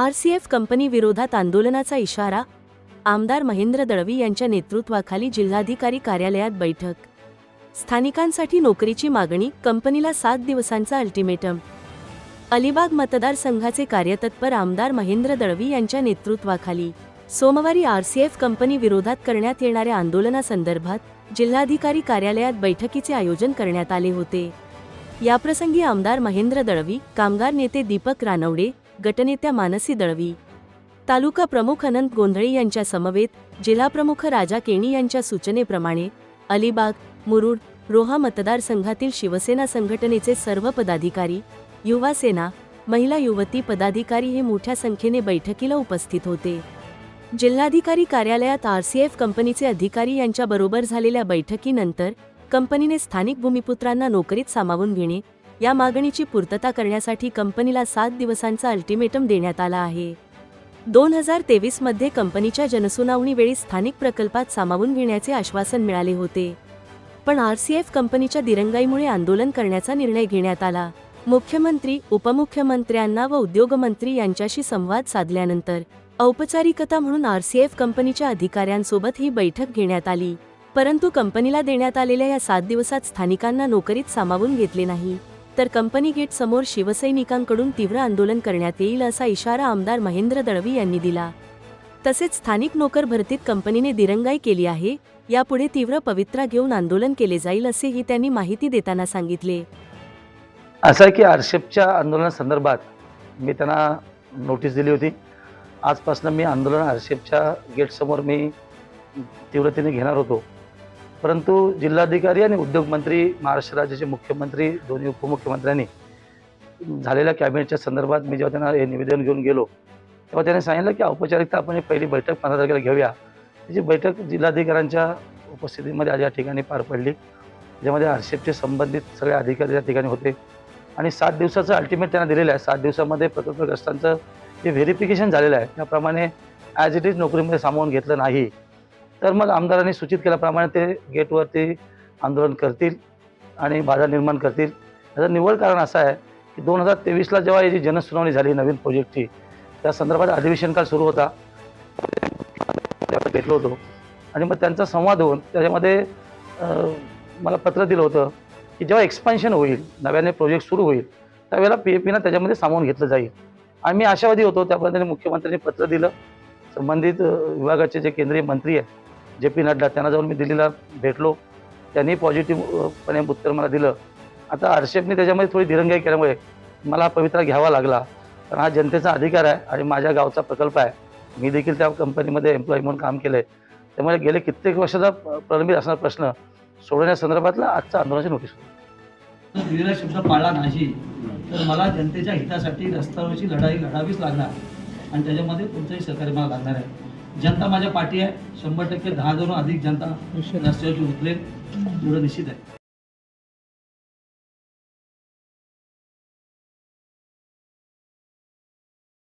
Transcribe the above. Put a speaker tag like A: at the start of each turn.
A: RCF company विरोधात आंदोलनाचा इशारा आमदार महेंद्र दळवी यांच्या नेतृत्वाखाली जिल्हाधिकारी कार्यालयात बैठक. स्थानिकांसाठी नोकरीची मागणी कंपनीला सात दिवसांचा अल्टिमेटम. अलिबाग मतदारसंघाचे कार्यतत्पर आमदार महेंद्र दळवी यांच्या नेतृत्वाखाली. सोमवारी आरसीएफ कंपनी विरोधात करण्यात येणाऱ्या आंदोलनासंदर्भात जिल्हाधिकारी कार्यालयात बैठकीचे आयोजन करण्यात आले होते. याप्रसंगी आमदार महेंद्र दळवी कामगार नेते दीपक रानवडे गटनेत्या मानसी दळवी. तालुका प्रमुख अनंत गोंधळी यांच्या समवेत जिल्हाप्रमुख राजा केणी यांच्या सूचनेप्रमाणे अलिबाग मुरुड रोहा मतदारसंघातील शिवसेना संघटनेचे सर्व पदाधिकारी युवा सेना महिला युवती पदाधिकारी हे मोठ्या संख्येने बैठकीला उपस्थित होते. जिल्हाधिकारी कार्यालयात आरसीएफ कंपनीचे अधिकारी यांच्याबरोबर झालेल्या बैठकीनंतर कंपनीने स्थानिक भूमिपुत्रांना नोकरीत सामावून घेणे या मागणीची पूर्तता करण्यासाठी कंपनीला सात दिवसांचा अल्टिमेटम देण्यात आला आहे. दोन हजार तेवीसमध्ये कंपनीच्या जनसुनावणीवेळी स्थानिक प्रकल्पात सामावून घेण्याचे आश्वासन मिळाले होते. पण आर सी एफ कंपनीच्या दिरंगाईमुळे आंदोलन करण्याचा निर्णय घेण्यात आला. मुख्यमंत्री उपमुख्यमंत्र्यांना व उद्योगमंत्री यांच्याशी संवाद साधल्यानंतर औपचारिकता म्हणून आर सी एफ कंपनीच्या अधिकाऱ्यांसोबत ही बैठक घेण्यात आली. परंतु कंपनीला देण्यात आलेल्या या सात दिवसात स्थानिकांना नोकरीत सामावून घेतले नाही. तर कंपनी गेट समोर शिवसैनिकांकडून तीव्र आंदोलन करण्यात येईल असा इशारा आमदार महेंद्र दळवी यांनी दिला. तसेच स्थानिक नोकर भरतीत कंपनीने दिरंगाई केली आहे यापुढे तीव्र पवित्रा घेऊन आंदोलन केले जाईल असेही त्यांनी माहिती देताना सांगितले.
B: असं आहे की आरशेपच्या आंदोलनासंदर्भात मी त्यांना नोटीस दिली होती. आजपासून मी आंदोलन आरशेपच्या गेटसमोर मी तीव्रतेने घेणार होतो. परंतु जिल्हाधिकारी आणि उद्योगमंत्री महाराष्ट्र राज्याचे मुख्यमंत्री दोन्ही उपमुख्यमंत्र्यांनी झालेल्या कॅबिनेटच्या संदर्भात मी जेव्हा त्यांना हे निवेदन घेऊन गेलो तेव्हा त्यांनी सांगितलं की औपचारिकता आपण ही पहिली बैठक पंधरा तारखेला घेऊया. त्याची बैठक जिल्हाधिकाऱ्यांच्या उपस्थितीमध्ये आज या ठिकाणी पार पडली ज्यामध्ये आरशेपचे संबंधित सगळे अधिकारी त्या ठिकाणी होते आणि सात दिवसाचं अल्टिमेट त्यांना दिलेलं आहे. सात दिवसामध्ये प्रकल्पग्रस्तांचं जे व्हेरिफिकेशन झालेलं आहे त्याप्रमाणे ॲज इट इज नोकरीमध्ये सामावून घेतलं नाही. तर मग आमदारांनी सूचित केल्याप्रमाणे ते गेटवरती आंदोलन करतील आणि बाधा निर्माण करतील. याचं निव्वळ कारण असं आहे की दोन हजार तेवीसला जेव्हा याची जनसुनावणी झाली नवीन प्रोजेक्टची त्या संदर्भात अधिवेशन काळ सुरू होता. त्यावेळेला भेटलो होतो. आणि मग त्यांचा संवाद होऊन त्याच्यामध्ये मला पत्र दिलं होतं की जेव्हा एक्सपान्शन होईल नव्याने प्रोजेक्ट सुरू होईल त्यावेळेला पी ए पीनं त्याच्यामध्ये सामावून घेतलं जाईल. आणि मी आशावादी होतो त्या मुख्यमंत्र्यांनी पत्र दिलं. संबंधित विभागाचे जे केंद्रीय मंत्री आहेत जे पी नड्डा त्यांना जाऊन मी दिल्लीला भेटलो. त्यांनी पॉझिटिव्हपणे उत्तर मला दिलं. आता आरशेफने त्याच्यामध्ये थोडी दिरंगाई केल्यामुळे मला हा पवित्रा घ्यावा लागला. कारण हा जनतेचा अधिकार आहे आणि माझ्या गावचा प्रकल्प आहे. मी देखील त्या कंपनीमध्ये एम्प्लॉई म्हणून काम केलं आहे त्यामुळे गेले कित्येक वर्षाचा प्रलंबित असणारा प्रश्न सोडवण्यासंदर्भातला आजचा आंदोलनाची नोटीस होती.
C: दिलेला शब्द पाळला नाही. तर मला जनतेच्या हितासाठी रस्त्यावरची लढाई लढावीच लागणार. आणि त्याच्यामध्ये तुमचंही सहकार्य मला लागणार आहे जनता माझ्या पाठी आहे. शंभर टक्के दहा जण अधिक जनता रस्त्यावरची उतरेल. एवढं निश्चित आहे.